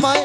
my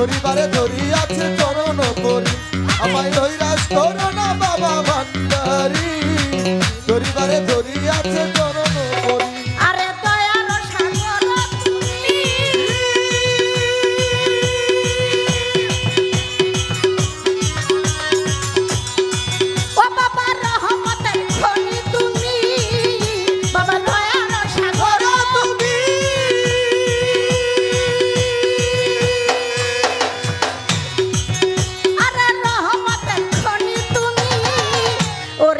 ধরিবারে ধরি আছে চরণ করি। আমায় নৈরাশ করো না বাবা ভান্ডারি। ধরিবারে ধরি আছে চরণ o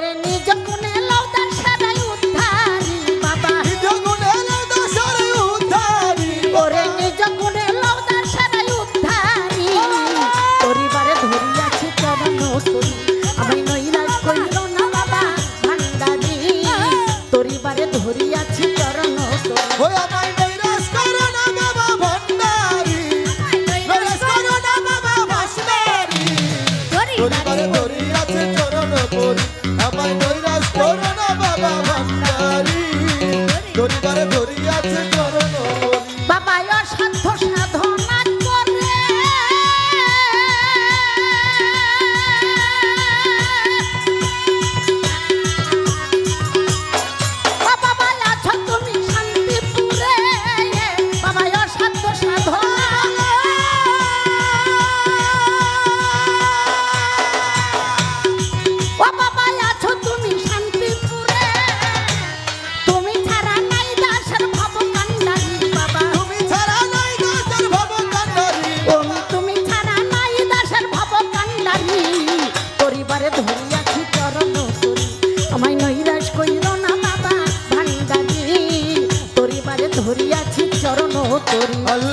Allah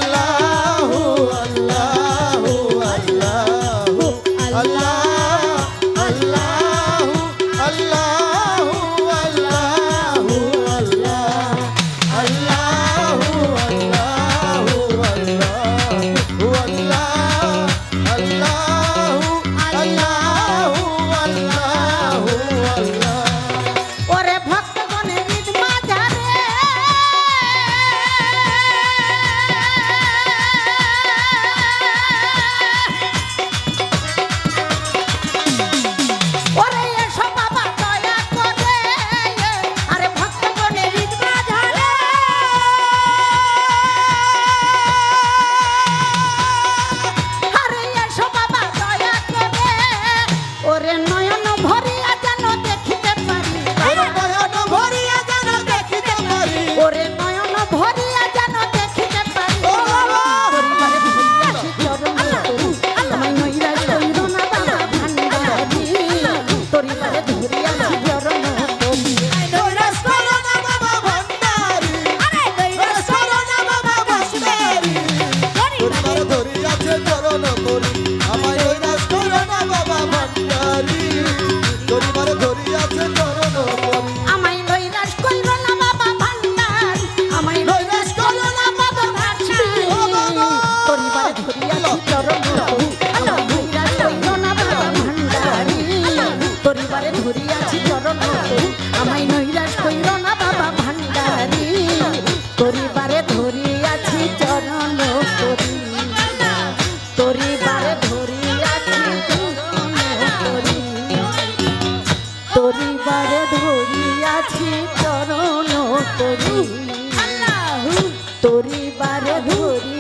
মধুরী